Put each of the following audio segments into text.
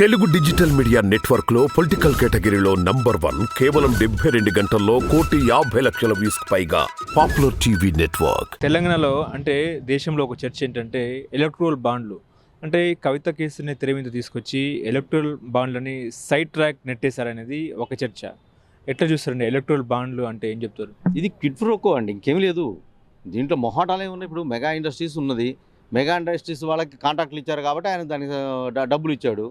Telugu digital media నెట్వర్క్లో political కేటగిరీలో number one కేవలం డెబ్బై రెండు గంటల్లో కోటి యాభై లక్షల వ్యూస్ పైగా పాపులర్ టీవీ నెట్వర్క్. తెలంగాణలో అంటే దేశంలో ఒక చర్చ ఏంటంటే ఎలక్ట్రల్ బాండ్లు. అంటే కవిత కేసుని తెర మీద తీసుకొచ్చి ఎలక్ట్రల్ బాండ్లని సైడ్ ట్రాక్ నెట్టేశారనేది ఒక చర్చ. ఎట్లా చూస్తారండి ఎలక్ట్రల్ బాండ్లు అంటే ఏం చెప్తారు? ఇది కిడ్ ఫ్రోకో అండి ఇంకేం లేదు. దీంట్లో మొహాటాలే ఉన్నాయి ఇప్పుడు మెగా ఇండస్ట్రీస్ ఉన్నది. మెగా ఇండస్ట్రీస్ వాళ్ళకి కాంట్రాక్ట్లు ఇచ్చారు కాబట్టి ఆయన దానికి డబ్బులు ఇచ్చాడు.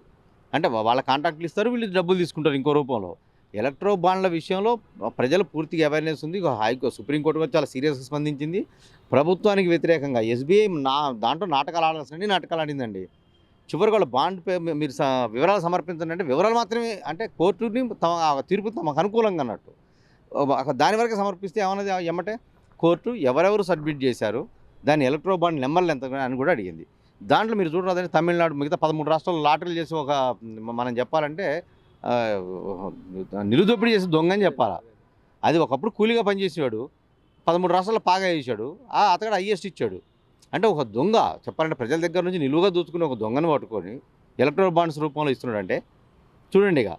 అంటే వాళ్ళ కాంట్రాక్ట్లు ఇస్తారు వీళ్ళు డబ్బులు తీసుకుంటారు ఇంకో రూపంలో. ఎలక్ట్రో బాండ్ల విషయంలో ప్రజలు పూర్తిగా అవేర్నెస్ ఉంది. హైకో సుప్రీంకోర్టు కూడా చాలా సీరియస్గా స్పందించింది. ప్రభుత్వానికి వ్యతిరేకంగా ఎస్బీఐ నా దాంట్లో నాటకాలు ఆడాల్సిన నాటకాలు ఆడిందండి. చివరికి వాళ్ళ బాండ్ పే మీరు స- వివరాలు సమర్పించండి అంటే వివరాలు మాత్రమే అంటే కోర్టుని తమ ఆ తీర్పు తమకు అనుకూలంగా అన్నట్టు. దాని వరకు సమర్పిస్తే ఏమన్నది ఏమంటే కోర్టు ఎవరెవరు సబ్మిట్ చేశారు? దాని ఎలక్ట్రో బాండ్ నెంబర్లు ఎంత అని కూడా అడిగింది. దాంట్లో మీరు చూడరాదండి తమిళనాడు మిగతా పదమూడు రాష్ట్రాల్లో లాటరీలు చేసి ఒక మనం చెప్పాలంటే ఆ, నిరుదోపిడీ చేసి దొంగ అని చెప్పాలా? అది ఒకప్పుడు కూలీగా పనిచేసేవాడు పదమూడు రాష్ట్రాల్లో పాగా చేశాడు ఆ అతగాడు హైయెస్ట్ ఇచ్చాడు. అంటే ఒక దొంగ చెప్పాలంటే ప్రజల దగ్గర నుంచి నిలువుగా దూచుకుని ఒక దొంగను పట్టుకొని ఎలక్ట్రల్ బాండ్స్ రూపంలో ఇస్తున్నాడు అంటే చూడండి ఇక.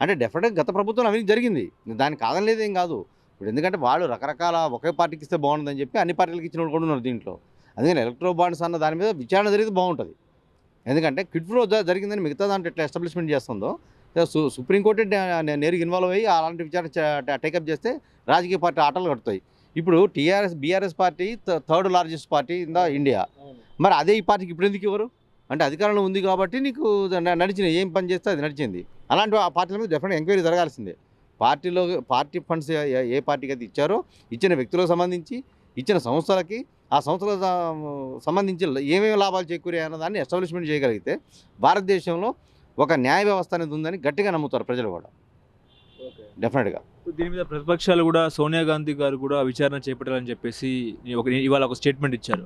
అంటే డెఫినెట్గా గత ప్రభుత్వం అవినీతి జరిగింది. దానికి కాదని ఏం కాదు. ఇప్పుడు ఎందుకంటే వాళ్ళు రకరకాల ఒకే పార్టీకి ఇస్తే బాగుంటుందని చెప్పి అన్ని పార్టీలకు ఇచ్చిన వాళ్ళు కూడా ఉన్నారు దీంట్లో. అందుకని ఎలక్ట్రో బాండ్స్ అన్న దాని మీద విచారణ జరిగితే బాగుంటుంది. ఎందుకంటే కిడ్ ఫ్లో జరిగిందని మిగతా దాంట్లో ఎట్లా ఎస్టాబ్లిష్మెంట్ చేస్తుందో సు సుప్రీంకోర్టు నేరుగా ఇన్వాల్వ్ అయ్యి అలాంటి విచారణ టేకప్ చేస్తే రాజకీయ పార్టీ ఆటలు కడతాయి. ఇప్పుడు TRS BRS party third largest party in the India మరి అదే ఈ పార్టీకి ఇప్పుడు ఎందుకు ఇవ్వరు? అంటే అధికారంలో ఉంది కాబట్టి నీకు నడిచిన ఏం పని చేస్తే అది నడిచింది. అలాంటి ఆ పార్టీల మీద డెఫినెట్ ఎంక్వైరీ జరగాల్సిందే. పార్టీలో పార్టీ ఫండ్స్ ఏ- ఏ పార్టీకి అయితే ఇచ్చారో ఇచ్చిన వ్యక్తులకు సంబంధించి ఇచ్చిన సంస్థలకి ఆ సంస్థలకు సంబంధించి ఏమేమి లాభాలు చేకూరాయి అన్న దాన్ని ఎస్టాబ్లిష్మెంట్ చేయగలిగితే భారతదేశంలో ఒక న్యాయ వ్యవస్థ అనేది ఉందని గట్టిగా నమ్ముతారు ప్రజలు కూడా. డెఫినెట్గా. దీని మీద ప్రతిపక్షాలు కూడా సోనియా గాంధీ గారు కూడా విచారణ చేపట్టాలని చెప్పేసి ఒక ఇవాళ ఒక స్టేట్మెంట్ ఇచ్చారు.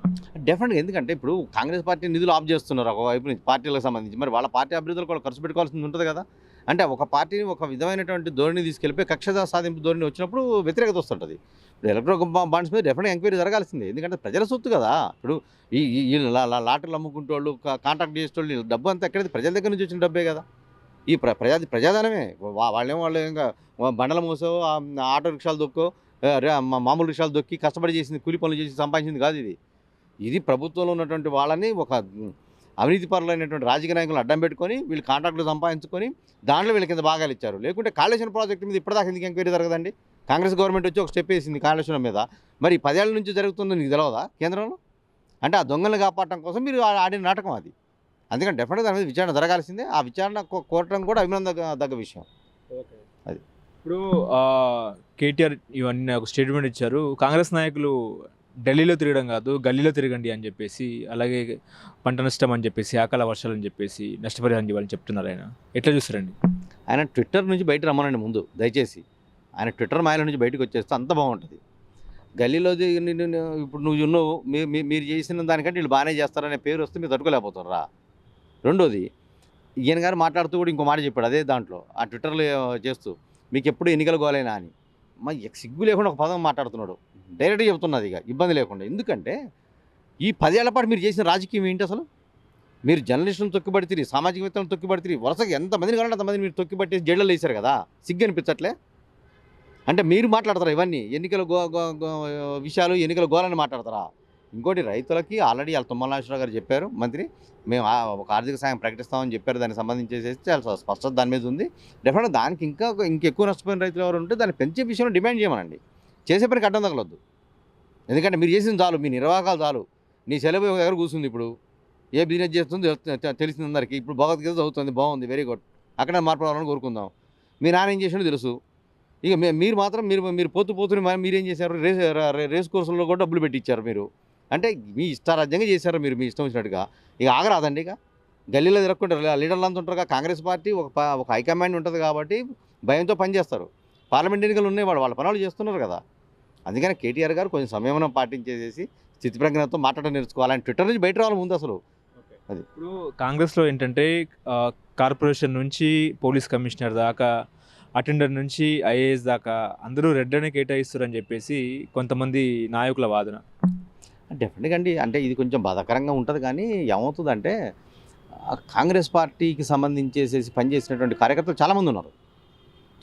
డెఫినెట్గా ఎందుకంటే ఇప్పుడు కాంగ్రెస్ పార్టీ నిధులు ఆఫ్ చేస్తున్నారు ఒక వైపు నుంచి పార్టీలకు సంబంధించి. మరి వాళ్ళ పార్టీ అభివృద్ధులు కూడా ఖర్చు పెట్టుకోవాల్సింది ఉంటుంది కదా. అంటే ఒక పార్టీని ఒక విధమైనటువంటి ధోరణి తీసుకెళ్ళిపోయి కక్ష సాధింపు ధోరణి వచ్చినప్పుడు వ్యతిరేకత వస్తుంటుంది. ఇప్పుడు ఎలక్ట్రో బాండ్స్ మీద డెఫినెట్గా ఎంక్వైరీ జరగాల్సిందే. ఎందుకంటే ప్రజల సొత్తు కదా. ఇప్పుడు ఈ ఈ- లాటర్లు లా- వాళ్ళు అమ్ముకుంటోళ్ళు కాంట్రాక్ట్ చేసేటోళ్ళు డబ్బు అంతా ఎక్కడైతే ప్రజల దగ్గర నుంచి వచ్చిన డబ్బే కదా. ఈ ప్ర ప్రజా ప్రజాధనమే. వాళ్ళేమో వాళ్ళేం వాళ్ళు ఇంకా బండల మోసో ఆటో రిక్షాలు దొక్కో మామూలు రిక్షాలు దొక్కి కష్టపడి చేసింది కూలి పనులు చేసి సంపాదించింది కాదు ఇది. ఇది ప్రభుత్వంలో ఉన్నటువంటి వాళ్ళని ఒక అవినీతి పరులైనటువంటి రాజకీయ నాయకులు అడ్డం పెట్టుకొని వీళ్ళు కాంట్రాక్టులు సంపాదించుకొని దాంట్లో వీళ్ళ కింద భాగాలు ఇచ్చారు. లేకుంటే కాళేశ్వరం ప్రాజెక్టు మీద ఇప్పటిదాకా ఎందుకు ఎంక్వైరీ జరగదండి? కాంగ్రెస్ గవర్నమెంట్ వచ్చి ఒక స్టెప్ వేసింది కాళేశ్వరం మీద. మరి పదేళ్ళ నుంచి జరుగుతుందో నీకు తెలియదా కేంద్రంలో? అంటే ఆ దొంగలను కాపాడటం కోసం మీరు ఆడిన నాటకం అది. అందుకని డెఫినెట్గా దాని మీద విచారణ జరగాల్సిందే. ఆ విచారణ కోరటం కూడా అభినందన విషయం. అది. ఇప్పుడు కేటీఆర్ ఇవన్నీ ఒక స్టేట్మెంట్ ఇచ్చారు. కాంగ్రెస్ నాయకులు ఢిల్లీలో తిరగడం కాదు గల్లీలో తిరగండి అని చెప్పేసి అలాగే పంట నష్టం అని చెప్పేసి అకాల వర్షాలు అని చెప్పేసి నష్టపరిహారం ఇవ్వాలని చెప్తున్నారు ఆయన. ఎట్లా చూస్తారండి? ఆయన ట్విట్టర్ నుంచి బయట రమ్మనండి ముందు దయచేసి. ఆయన ట్విట్టర్ మాయల నుంచి బయటకు వచ్చేస్తే అంత బాగుంటుంది. గల్లీలో ఇప్పుడు నువ్వు ఉన్నావు మీ- మీ- మీరు చేసిన దానికంటే వీళ్ళు బాగానే చేస్తారనే పేరు వస్తే మీరు తట్టుకోలేకపోతారా రెండోది ఈయన గారు మాట్లాడుతూ కూడా ఇంకో మాట చెప్పాడు అదే దాంట్లో ఆ ట్విట్టర్లో చేస్తూ మీకు ఎప్పుడు ఎన్నికలు గోలేనా అని. మా సిగ్గు లేకుండా ఒక పదం మాట్లాడుతున్నాడు. డైరెక్ట్గా చెబుతున్నది ఇక ఇబ్బంది లేకుండా. ఎందుకంటే ఈ పదేళ్ళ పాటు మీరు చేసిన రాజకీయం ఏంటి అసలు? మీరు జర్నలిస్టులను తొక్కిపడితే సామాజికవేత్తలను తొక్కిపడితే వరుసగా ఎంతమందిని కావాలంటే అంతమంది మీరు తొక్కిపట్టేసి జైళ్ళలో వేశారు కదా? సిగ్గు అనిపించట్లే అంటే మీరు మాట్లాడతారా ఇవన్నీ? ఎన్నికల గో గో- గో- విషయాలు ఎన్నికల గోలని మాట్లాడతారా? ఇంకోటి రైతులకి ఆల్రెడీ వాళ్ళ తుమ్మల నాగేశ్వరరావు గారు చెప్పారు మంత్రి మేము ఒక ఆర్థిక సాయం ప్రకటిస్తామని చెప్పారు దానికి సంబంధించేసి చాలా స్పష్టత దాని మీద ఉంది. డెఫినెట్గా దానికి ఇంకా ఇంకెక్కువ నష్టపోయిన రైతులు ఎవరు ఉంటే దాన్ని పెంచే విషయంలో డిమాండ్ చేయమనండి. చేసే పనికి అడ్డం తగలొద్దు. ఎందుకంటే మీరు చేసిన చాలు మీ నిర్వాహకాలు చాలు. నీ సెలవు దగ్గర కూర్చుంది ఇప్పుడు. ఏ బిజినెస్ చేస్తుందో తెలిసింది అందరికీ. ఇప్పుడు భగవద్గీత చదువుతుంది బాగుంది వెరీ గుడ్ అక్కడ మార్పు రావాలని కోరుకుందాం. మీ నాన్న ఏం చేసినో తెలుసు. ఇక మీరు మాత్రం మీరు మీరు పోతు పోతుని మీరేం చేశారు? రేస్ రేస్ కోర్సుల్లో కూడా డబ్బులు పెట్టించారు మీరు. అంటే మీ ఇష్టారాజ్యంగా చేశారు మీరు మీ ఇష్టం వచ్చినట్టుగా. ఇక ఆగరాదండి ఇక. గల్లీలో తిరగకుండా లీడర్లు అంతా ఉంటారు కాంగ్రెస్ పార్టీ ఒక ఒక హైకమాండ్ ఉంటుంది కాబట్టి భయంతో పనిచేస్తారు పార్లమెంట్ ఎన్నికలు ఉన్నాయి వాళ్ళు వాళ్ళ పనులు చేస్తున్నారు కదా. అందుకని కేటీఆర్ గారు కొంచెం సంయమనం పాటించేసేసి స్థితిప్రజ్ఞతో మాట్లాడడం నేర్చుకోవాలి ట్విట్టర్ నుంచి బయట రావాలి ముందు అసలు. ఇప్పుడు కాంగ్రెస్లో ఏంటంటే కార్పొరేషన్ నుంచి పోలీస్ కమిషనర్ దాకా అటెండర్ నుంచి ఐఏఎస్ దాకా అందరూ రెడ్ అనే కేటాయిస్తారని చెప్పేసి కొంతమంది నాయకుల వాదన. డెఫినెట్గా అండి. అంటే ఇది కొంచెం బాధాకరంగా ఉంటుంది కానీ ఏమవుతుందంటే కాంగ్రెస్ పార్టీకి సంబంధించేసేసి పనిచేసినటువంటి కార్యకర్తలు చాలామంది ఉన్నారు.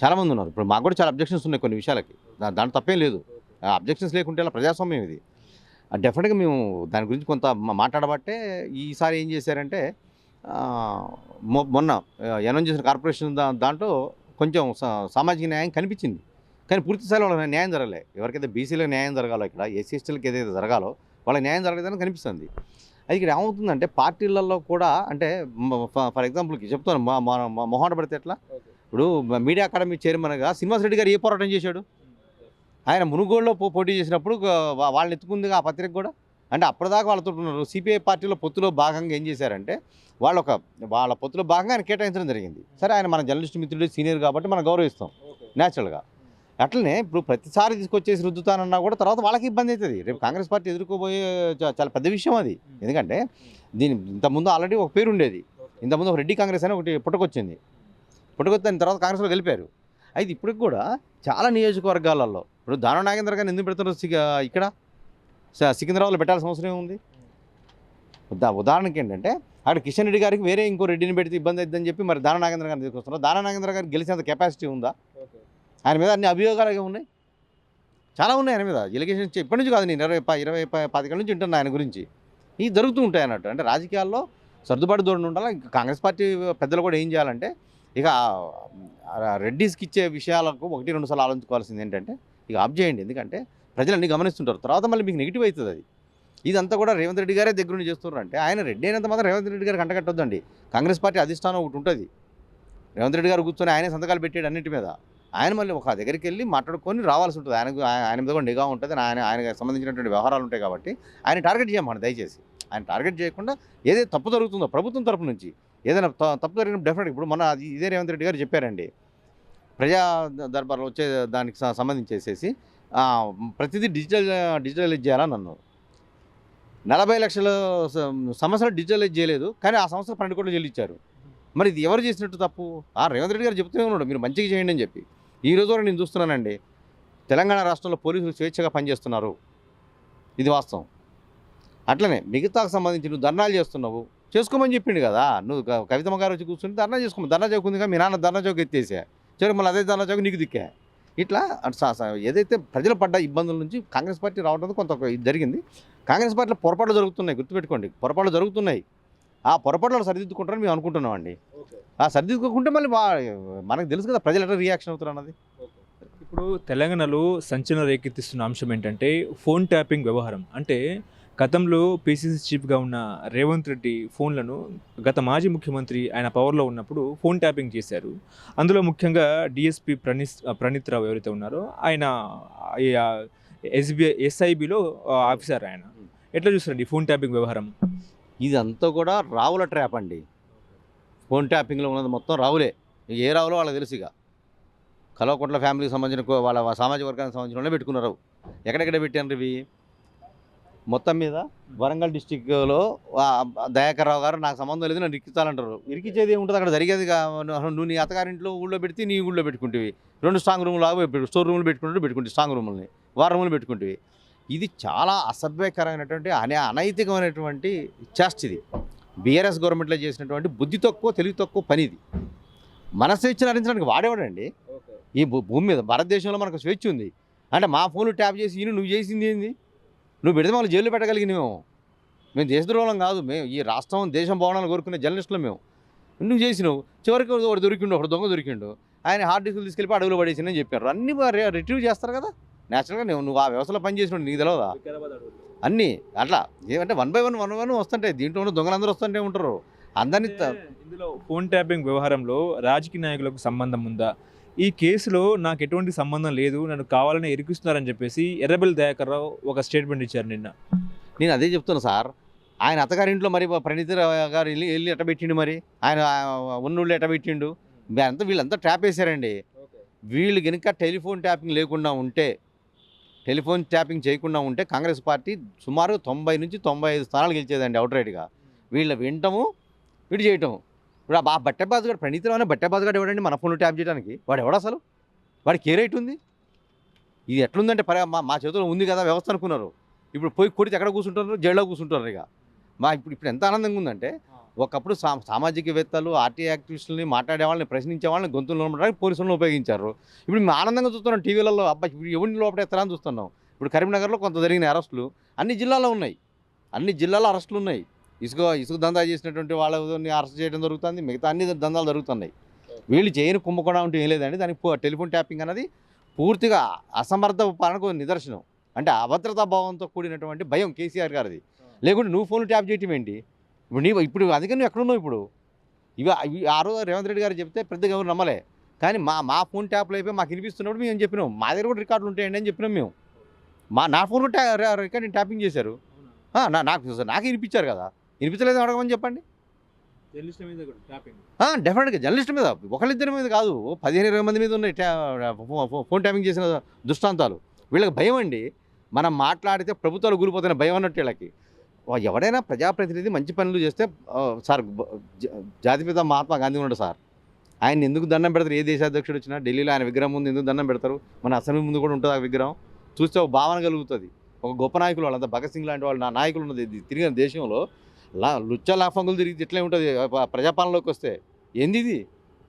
చాలామంది ఉన్నారు. ఇప్పుడు మాకు కూడా చాలా అబ్జెక్షన్స్ ఉన్నాయి కొన్ని విషయాలకి. దాంట్లో తప్పేం లేదు. అబ్జెక్షన్స్ లేకుంటే ప్రజాస్వామ్యం ఇది. డెఫినెట్గా మేము దాని గురించి కొంత మాట్లాడబట్టే ఈసారి ఏం చేశారంటే మొన్న అనౌన్స్ చేసిన కార్పొరేషన్ దా దాంట్లో కొంచెం సా- సామాజిక న్యాయం కనిపించింది. కానీ పూర్తి స్థాయిలో వాళ్ళకి న్యాయం జరగలే. ఎవరికైతే బీసీలకు న్యాయం జరగాలో ఇక్కడ ఎస్సీ ఎస్టీలకు ఏదైతే జరగాలో వాళ్ళకి న్యాయం జరగలేదని కనిపిస్తుంది. అది ఇక్కడ ఏమవుతుందంటే పార్టీలలో కూడా అంటే ఫర్ ఎగ్జాంపుల్కి చెప్తాను మొహాట పడితే ఎట్లా? ఇప్పుడు మీడియా అకాడమీ చైర్మన్గా శ్రీనివాస్ రెడ్డి గారు ఏ పోరాటం చేశాడు? ఆయన మునుగోడులో పో- పోటీ చేసినప్పుడు వాళ్ళని ఎత్తుకుంది ఆ పత్రిక కూడా? అంటే అప్పటిదాకా వాళ్ళతో ఉన్నారు. సిపిఐ పార్టీలో పొత్తులో భాగంగా ఏం చేశారంటే వాళ్ళు ఒక వాళ్ళ పొత్తులో భాగంగా ఆయన కేటాయించడం జరిగింది. సరే ఆయన మన జర్నలిస్ట్ మిత్రుడు సీనియర్ కాబట్టి మనం గౌరవిస్తాం న్యాచురల్గా అట్లనే ఇప్పుడు ప్రతిసారి తీసుకొచ్చేసి రుద్దుతానన్నా కూడా తర్వాత వాళ్ళకి ఇబ్బంది అవుతుంది రేపు కాంగ్రెస్ పార్టీ ఎదుర్కోబోయే చాలా పెద్ద విషయం అది. ఎందుకంటే దీని ఇంతకుముందు ఆల్రెడీ ఒక పేరు ఉండేది. ఇంతకుముందు ఒక రెడ్డి కాంగ్రెస్ అని ఒకటి పుట్టుకొచ్చింది. పుట్టుకొచ్చిన తర్వాత కాంగ్రెస్లో గెలిపారు. అయితే ఇప్పటికి కూడా చాలా నియోజకవర్గాలలో ఇప్పుడు దాన నాగేంద్ర గారిని ఎందుకు పెడుతున్నారు సిగ- ఇక్కడ? సికింద్రాబాద్లో పెట్టాల్సిన అవసరం ఏముంది? ఉదా ఉదాహరణకి ఏంటంటే అక్కడ కిషన్ రెడ్డి గారికి వేరే ఇంకో రెడ్డిని పెడితే ఇబ్బంది అవుతుందని చెప్పి మరి దాన నాగేంద్ర గారిని తీసుకొస్తున్నారు. దాన నాగేంద్ర గారికి గెలిచేంత కెపాసిటీ ఉందా? ఆయన మీద అన్ని అభియోగాలు ఉన్నాయి? చాలా ఉన్నాయి ఆయన మీద. ఎలిగేషన్స్ ఇప్పటి నుంచి కాదు నేను ఇరవై ప- ఇరవై ప- పదికేళ్ళ నుంచి వింటున్నా ఆయన గురించి. ఇవి జరుగుతూ ఉంటాయి అన్నట్టు. అంటే రాజకీయాల్లో సర్దుబాటు ధోరణి ఉండాలి? ఇంకా కాంగ్రెస్ పార్టీ పెద్దలు కూడా ఏం చేయాలంటే ఇక రెడ్డిస్కి ఇచ్చే విషయాలకు ఒకటి రెండు సార్లు ఆలోచించుకోవాల్సింది ఏంటంటే ఇక ఆఫ్ చేయండి. ఎందుకంటే ప్రజలు అన్ని గమనిస్తుంటారు. తర్వాత మళ్ళీ మీకు నెగిటివ్ అవుతుంది అది. ఇదంతా కూడా రేవంత్ రెడ్డి గారే దగ్గరుండి చేస్తున్నారు అంటే ఆయన రెడ్డి అయినంత మాత్రం రేవంత్ రెడ్డి గారు కంటకట్టొద్దండి. కాంగ్రెస్ పార్టీ అధిష్టానం ఒకటి ఉంటుంది. రేవంత్ రెడ్డి గారు కూర్చొని ఆయనే సంతకాలు పెట్టాడు అన్నింటి మీద. ఆయన మళ్ళీ ఒక దగ్గరికి వెళ్ళి మాట్లాడుకొని రావాల్సి ఉంటుంది. ఆయనకు ఆయన మీద కూడా నిఘా ఉంటుంది. ఆయన ఆయనకు సంబంధించినటువంటి వ్యవహారాలు ఉంటాయి కాబట్టి ఆయన టార్గెట్ చేయమని దయచేసి. ఆయన టార్గెట్ చేయకుండా ఏదైతే తప్పు జరుగుతుందో ప్రభుత్వం తరపు నుంచి ఏదైనా తప్పు జరిగిన డెఫినెట్ ఇప్పుడు మన ఇదే రేవంత్ రెడ్డి గారు చెప్పారండి. ప్రజా దర్బార్లో వచ్చే దానికి సంబంధించేసేసి ప్రతిదీ డిజిటల్ డిజిటలైజ్ చేయాలని అన్నారు. నలభై లక్షల స- సంవత్సరాలు డిజిటలైజ్ చేయలేదు కానీ ఆ సంవత్సరం పన్నెండు కోట్లు చెల్లించారు మరి ఇది ఎవరు చేసినట్టు తప్పు? ఆ రేవంత్ రెడ్డి గారు చెప్తూనే ఉన్నాడు మీరు మంచిగా చేయండి అని చెప్పి. ఈ రోజు వరకు నేను చూస్తున్నానండి తెలంగాణ రాష్ట్రంలో పోలీసులు స్వేచ్ఛగా పనిచేస్తున్నారు. ఇది వాస్తవం. అట్లనే మిగతాకు సంబంధించి నువ్వు ధర్నాలు చేస్తున్నావు చేసుకోమని చెప్పిండు కదా. నువ్వు కవితమ్మ గారు వచ్చి కూర్చుని ధర్నా చేసుకోమని ధర్నా చౌక్ ఉందిగా మీ నాన్న ధర్నా చౌక్ ఎత్తేసా? చివరి మళ్ళీ అదే ధర్నా చౌక్ నీకు దిక్కా. ఇట్లా ఏదైతే ప్రజలు పడ్డ ఇబ్బందుల నుంచి కాంగ్రెస్ పార్టీ రావడం కొంత జరిగింది. కాంగ్రెస్ పార్టీలో పొరపాట్లు జరుగుతున్నాయి గుర్తుపెట్టుకోండి. పొరపాట్లు జరుగుతున్నాయి. ఆ పొరపాట్లు సరిదిద్దుకుంటారని మేము అనుకుంటున్నామండి. ఆ సరిదిద్దుకుంటే మళ్ళీ మనకు తెలుసు కదా ప్రజలు ఎట్లా రియాక్షన్ అవుతారు అన్నది. ఇప్పుడు తెలంగాణలో సంచలనం రేకెత్తిస్తున్న అంశం ఏంటంటే ఫోన్ ట్యాపింగ్ వ్యవహారం. అంటే గతంలో పిసిసి చీఫ్గా ఉన్న రేవంత్ రెడ్డి ఫోన్లను గత మాజీ ముఖ్యమంత్రి ఆయన పవర్లో ఉన్నప్పుడు ఫోన్ ట్యాపింగ్ చేశారు. అందులో ముఖ్యంగా డిఎస్పి ప్రణీత్ ప్రణీత్ రావు ఎవరైతే ఉన్నారో ఆయన ఎస్బీఐ ఎస్ఐబిలో ఆఫీసర్ ఆయన. ఎట్లా చూస్తారండి ఫోన్ ట్యాపింగ్ వ్యవహారం? ఇదంతా కూడా రావుల ట్రాప్ అండి. ఫోన్ ట్యాపింగ్లో ఉన్నది మొత్తం రావులే. ఏ రావులో వాళ్ళకి తెలుసు ఇక. కలవకుంట్ల ఫ్యామిలీకి సంబంధించిన వాళ్ళ సామాజిక వర్గానికి సంబంధించిన వాళ్ళే పెట్టుకున్నారు. ఎక్కడెక్కడ పెట్టారు ఇవి? మొత్తం మీద వరంగల్ డిస్టిక్లో దయాకర్ రావు గారు నాకు సంబంధం లేదు నన్ను ఇరికించాలంటారు. ఇరికించేది ఏముంటుంది? అక్కడ జరిగేది నువ్వు నీ అత్తగారింట్లో ఊళ్ళో పెడితే నీ ఊళ్ళో పెట్టుకుంటేవి. రెండు స్ట్రాంగ్ రూమ్లు లాగా స్టోర్ రూమ్లు పెట్టుకుంటూ పెట్టుకుంటే స్ట్రాంగ్ రూముల్ని వార్ రూములు పెట్టుకుంటేవి. ఇది చాలా అసభ్యకరమైనటువంటి అనే అనైతికమైనటువంటి చేస్ట్ ఇది. బీఆర్ఎస్ గవర్నమెంట్లో చేసినటువంటి బుద్ధి తక్కువ తెలివి తక్కువ పని ఇది. మన స్వేచ్ఛను హరించడానికి వాడేవాడండి. ఈ భూ- భూమి మీద భారతదేశంలో మనకు స్వేచ్ఛ ఉంది. అంటే మా ఫోన్లు ట్యాప్ చేసి ఈయన నువ్వు చేసింది ఏంది? నువ్వు పెడితే వాళ్ళు జైల్లో పెట్టగలిగిన మేము. మేము దేశద్రోహం కాదు. మేము ఈ రాష్ట్రం దేశం బాగుండాలని కోరుకునే జర్నలిస్టులు మేము. నువ్వు చేసినావు? చివరికి ఒకడు దొరికిండు ఒకడు దొంగ దొరికిండు. ఆయన హార్డ్ డిస్క్లు తీసుకెళ్ళి అడవిలో పడేసిందని చెప్పారు. అన్ని రిట్రీవ్ చేస్తారు కదా? నేచురల్గా నువ్వు నువ్వు ఆ వ్యవస్థలో పని చేసినాడు నీకు తెలియదా అన్నీ అట్లా. ఏమంటే one by one one one వస్తుంటాయి. దీంట్లో ఉన్న దొంగలందరూ వస్తుంటే ఉంటారు. అందరినీ ఇందులో ఫోన్ ట్యాపింగ్ వ్యవహారంలో రాజకీయ నాయకులకు సంబంధం ఉందా? ఈ కేసులో నాకు ఎటువంటి సంబంధం లేదు నన్ను కావాలని ఇరికిస్తున్నారని చెప్పేసి ఎర్రబెల్లి దయాకర్ రావు ఒక స్టేట్మెంట్ ఇచ్చారు నిన్న. నేను అదే చెప్తున్నా సార్. ఆయన అత్తగారింట్లో మరి ప్రణీతి గారు వెళ్ళి వెళ్ళి ఎట్ట పెట్టిండు మరి. ఆయన ఉన్నోళ్ళు ఎట్ట పెట్టిండు అంతా వీళ్ళంతా ట్యాప్ వేశారండి. వీళ్ళు కనుక టెలిఫోన్ ట్యాపింగ్ లేకుండా ఉంటే టెలిఫోన్ ట్యాపింగ్ చేయకుండా ఉంటే కాంగ్రెస్ పార్టీ సుమారు తొంభై నుంచి తొంభై ఐదు స్థానాలు గెలిచేదండి అవుట్ రైట్గా వీళ్ళ వినటము వీడు చేయటం ఇప్పుడు ఆ బట్టెబాజు గారు ప్రణీతిరావు అనే బట్టెబాజు గారు ఎవడండి మన ఫోన్ ట్యాప్ చేయడానికి? వాడు ఎవడు అసలు? వాడికి ఏ రైట్ ఉంది? ఇది ఎట్లుందంటే పర మా మా చేతిలో ఉంది కదా వ్యవస్థ అనుకున్నారు. ఇప్పుడు పోయి కొడితే ఎక్కడ కూర్చుంటారు జైల్లో కూర్చుంటారు ఇక. మా ఇప్పుడు ఇప్పుడు ఎంత ఆనందంగా ఉందంటే ఒకప్పుడు సా సామాజికవేత్తలు ఆర్టీ యాక్టివిస్టులని మాట్లాడే వాళ్ళని ప్రశ్నించే వాళ్ళని గొంతులు నిలబడడానికి పోలీసులను ఉపయోగించారు. ఇప్పుడు మేము ఆనందంగా చూస్తున్నాం టీవీలలో అబ్బాయి ఇప్పుడు ఎవరిని లోపడేస్తారా అని చూస్తున్నాం. ఇప్పుడు కరీంనగర్లో కొంత జరిగిన అరెస్టులు. అన్ని జిల్లాలో ఉన్నాయి. అన్ని జిల్లాలో అరెస్టులు ఉన్నాయి. ఇసుక ఇసుక దందా చేసినటువంటి వాళ్ళని అరెస్ట్ చేయడం జరుగుతుంది. మిగతా అన్ని దందాలు జరుగుతున్నాయి. వీళ్ళు చేయని కుంభకోణం అంటే ఏం లేదండి. దానికి టెలిఫోన్ ట్యాపింగ్ అనేది పూర్తిగా అసమర్థ పాలనకు నిదర్శనం. అంటే అభద్రతా భావంతో కూడినటువంటి భయం కేసీఆర్ గారిది. లేకుంటే నువ్వు ఫోన్ ట్యాప్ చేయటం ఏంటి? ఇప్పుడు నీ ఇప్పుడు అందుకని నువ్వు ఎక్కడున్నావు ఇప్పుడు? ఇవి ఆ రోజు రేవంత్ రెడ్డి గారు చెప్తే పెద్దగా ఎవరు నమ్మలే. కానీ మా మా ఫోన్ ట్యాప్లు అయిపోయి మాకు వినిపిస్తున్నప్పుడు మేము చెప్పినాం? మా దగ్గర కూడా రికార్డులు ఉంటాయండి అని చెప్పినాం మేము. మా నా ఫోన్ ట్యా రికార్డ్ ట్యాపింగ్ చేశారు. నాకు నాకు వినిపించారు కదా. వినిపించలేదు అడగమని చెప్పండి. జర్నలిస్ట్ మీద డెఫినెట్గా జర్నలిస్ట్ మీద ఒకళ్ళిద్దరి మీద కాదు పదిహేను ఇరవై మంది మీద ఉన్నాయి ఫోన్ ట్యాపింగ్ చేసిన దృష్టాంతాలు. వీళ్ళకి భయం అండి. మనం మాట్లాడితే ప్రభుత్వాలు కూలిపోతున్న భయం అన్నట్టు వీళ్ళకి. ఎవడైనా ప్రజాప్రతినిధి మంచి పనులు చేస్తే సార్ జాతిపిత మహాత్మా గాంధీ ఉన్నాడు సార్. ఆయన ఎందుకు దండం పెడతారు? ఏ దేశాధ్యక్షుడు వచ్చినా ఢిల్లీలో ఆయన విగ్రహం ముందు ఎందుకు దండం పెడతారు? మన అసెంబ్లీ ముందు కూడా ఉంటుంది ఆ విగ్రహం. చూస్తే ఒక భావన కలుగుతుంది. ఒక గొప్ప నాయకులు వాళ్ళంతా భగత్ సింగ్ లాంటి వాళ్ళు నా నాయకులు ఉన్నది తిరిగిన దేశంలో లా లుచ్చ లాఫంగులు తిరిగి ఇట్లే ఉంటుంది. ప్రజాపాలనలోకి వస్తే. ఏంది ఇది?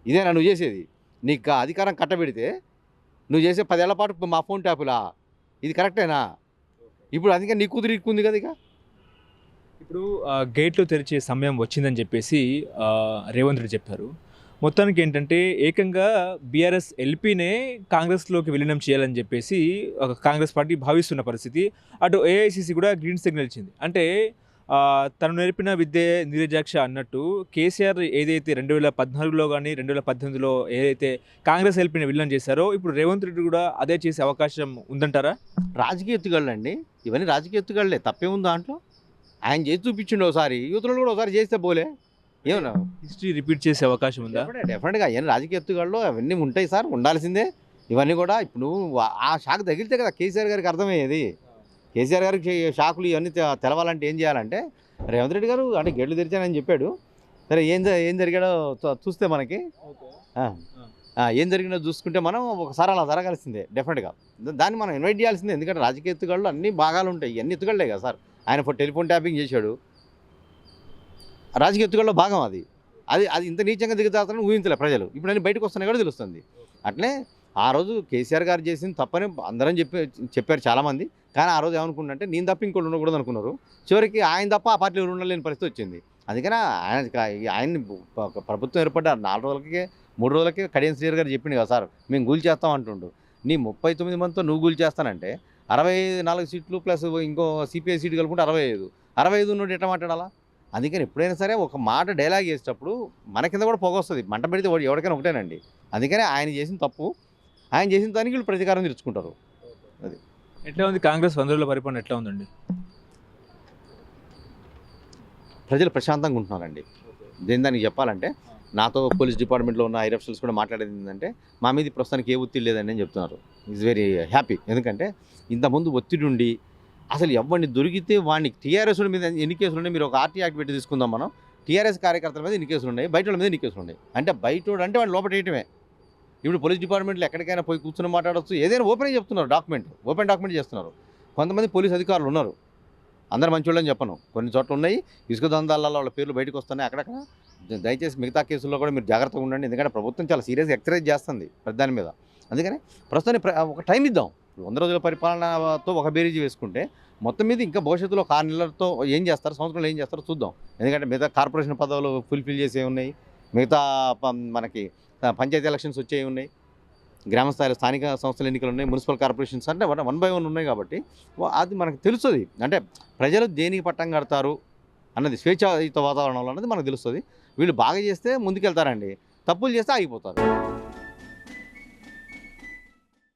ఇదేనా నువ్వు చేసేది? నీకు అధికారం కట్టబెడితే నువ్వు చేసే పదేళ్ళ పాటు మా ఫోన్ ట్యాపులా? ఇది కరెక్టేనా? ఇప్పుడు అందుకే నీ కూతురు ఇరుక్కుంది కదా ఇక. ఇప్పుడు గేట్లు తెరిచే సమయం వచ్చిందని చెప్పేసి రేవంత్ రెడ్డి చెప్పారు. మొత్తానికి ఏంటంటే ఏకంగా బీఆర్ఎస్ ఎల్పీనే కాంగ్రెస్లోకి విలీనం చేయాలని చెప్పేసి ఒక కాంగ్రెస్ పార్టీ భావిస్తున్న పరిస్థితి. అటు ఏఐసిసి కూడా గ్రీన్ సిగ్నల్ ఇచ్చింది. అంటే తను నేర్పిన విద్య నిరజాక్ష అన్నట్టు కేసీఆర్ ఏదైతే రెండు వేల పద్నాలుగులో కానీ రెండు వేల పద్దెనిమిదిలో ఏదైతే కాంగ్రెస్ ఎల్పీని విలీనం చేశారో ఇప్పుడు రేవంత్ రెడ్డి కూడా అదే చేసే అవకాశం ఉందంటారా? రాజకీయ ఎత్తుగళ్ళు అండి. ఇవన్నీ రాజకీయ ఎత్తుగళ్ళే తప్పే ఉంది దాంట్లో? ఆయన చేసి చూపించిండు ఒకసారి. యువతలు కూడా ఒకసారి చేస్తే పోలే. ఏమన్నా? హిస్టరీ రిపీట్ చేసే అవకాశం ఉందా? డెఫినెట్గా అవన్నీ రాజకీయ ఎత్తుగళ్ళు అవన్నీ ఉంటాయి సార్. ఉండాల్సిందే. ఇవన్నీ కూడా ఇప్పుడు ఆ షాక్ తగిలితే కదా కేసీఆర్ గారికి అర్థమయ్యేది. కేసీఆర్ గారికి షాకులు ఇవన్నీ తెలవాలంటే ఏం చేయాలంటే రేవంత్ రెడ్డి గారు అంటే గేట్లు తెరిచానని చెప్పాడు. సరే ఏం ఏం జరిగాడో చూస్తే మనకి. ఏం జరిగిందో చూసుకుంటే మనం ఒకసారి అలా జరగాల్సిందే డెఫినెట్గా. దాన్ని మనం ఇన్వైట్ చేయాల్సిందే ఎందుకంటే రాజకీయ ఎత్తుగళ్ళు అన్ని భాగాలు ఉంటాయి ఇవన్నీ ఎత్తుగళ్ళే కదా సార్. ఆయన టెలిఫోన్ ట్యాపింగ్ చేశాడు. రాజకీయ ఎత్తుగడలో భాగం అది. అది అది ఇంత నీచంగా దిగుతారని ఊహించలే ప్రజలు. ఇప్పుడు అన్ని బయటకు వస్తున్నాయి కూడా తెలుస్తుంది. అట్లే ఆ రోజు కేసీఆర్ గారు చేసింది తప్పని అందరం చెప్పి చెప్పారు చాలామంది. కానీ ఆ రోజు ఏమనుకుంటుంటే నేను తప్ప ఇంకోటి ఉండకూడదు అనుకున్నారు. చివరికి ఆయన తప్ప ఆ పార్టీలో ఉండలేని పరిస్థితి వచ్చింది. అందుకనే ఆయన ఆయన్ని ప్రభుత్వం ఏర్పడ్డ నాలుగు రోజులకే మూడు రోజులకే కడియం గారు చెప్పింది కదా సార్ మేము గూల్ చేస్తాం అంటుండు. నీ ముప్పై తొమ్మిది మందితో నువ్వు గూల్ చేస్తానంటే అరవై నాలుగు సీట్లు ప్లస్ ఇంకో సిపిఐ సీటు కలుపుకుంటే అరవై ఐదు. అరవై ఐదు నుండి ఎట్లా మాట్లాడాలా? అందుకని ఎప్పుడైనా సరే ఒక మాట డైలాగ్ చేసేటప్పుడు మన కింద కూడా పొగ వస్తుంది. మంట పెడితే ఎవరికైనా ఒకటేనండి. అందుకని ఆయన చేసిన తప్పు ఆయన చేసిన దానికి వీళ్ళు ప్రతీకారం తీర్చుకుంటారు. ఎట్లా ఉంది కాంగ్రెస్ వంద రోజుల పరిపాలన ఎట్లా ఉందండి? ప్రజలు ప్రశాంతంగా ఉంటున్నారండి. దేని దానికి చెప్పాలంటే నాతో పోలీస్ డిపార్ట్మెంట్లో ఉన్న ఐరఫ్సల్స్ కూడా మాట్లాడేది ఏంటంటే మా మీద ప్రస్తుతానికి ఏ ఒత్తిడి లేదని అని చెప్తున్నారు. ఈజ్ వెరీ హ్యాపీ ఎందుకంటే ఇంతకుముందు ఒత్తిడి ఉండి అసలు ఎవరిని దొరికితే వాడిని టీఆర్ఎస్ మీద ఎన్ని కేసులు ఉన్నాయి? మీరు ఒక ఆర్టీ యాక్ట్ పెట్టి తీసుకుందాం మనం. టీఆర్ఎస్ కార్యకర్తల మీద ఎన్ని కేసులు ఉన్నాయి? బయట వాళ్ళ మీద ఎన్ని కేసులు ఉన్నాయి? అంటే బయట అంటే వాడిని లోపల వేయటమే ఇప్పుడు పోలీస్ డిపార్ట్మెంట్లో ఎక్కడికైనా పోయి కూర్చొని మాట్లాడవచ్చు ఏదైనా ఓపెన్ చెప్తున్నారు డాక్యుమెంట్. ఓపెన్ డాక్యుమెంట్ చేస్తున్నారు. కొంతమంది పోలీస్ అధికారులు ఉన్నారు. అందరు మంచోళ్ళని చెప్పను. కొన్ని చోట్ల ఉన్నాయి. ఇసుక దందాలలో వాళ్ళ పేర్లు బయటకు వస్తున్నాయి. అక్కడక్కడ దయచేసి మిగతా కేసుల్లో కూడా మీరు జాగ్రత్తగా ఉండండి. ఎందుకంటే ప్రభుత్వం చాలా సీరియస్గా ఎక్సరైజ్ చేస్తుంది ప్రతి దాని మీద. అందుకని ప్రస్తుతానికి ప్ర- ఒక టైం ఇద్దాం. వంద రోజుల పరిపాలనతో ఒక బేరీజీ వేసుకుంటే మొత్తం మీద ఇంకా భవిష్యత్తులో ఒక ఆరు నెలలతో ఏం చేస్తారు? సంవత్సరంలో ఏం చేస్తారో చూద్దాం. ఎందుకంటే మిగతా కార్పొరేషన్ పదవులు ఫుల్ఫిల్ చేసే ఉన్నాయి మిగతా ప- మనకి పంచాయతీ ఎలక్షన్స్ వచ్చేవి ఉన్నాయి. గ్రామ స్థాయిలో స్థానిక సంస్థల ఎన్నికలు ఉన్నాయి మున్సిపల్ కార్పొరేషన్స్ అంటే వన్ వన్ బై వన్ ఉన్నాయి కాబట్టి అది మనకు తెలుస్తుంది. అంటే ప్రజలు దేనికి పట్టం కడతారు అన్నది స్వేచ్ఛాయుత వాతావరణంలో అన్నది మనకు తెలుస్తుంది. వీళ్ళు బాగా చేస్తే ముందుకెళ్తారండి. తప్పులు చేస్తే ఆగిపోతారు.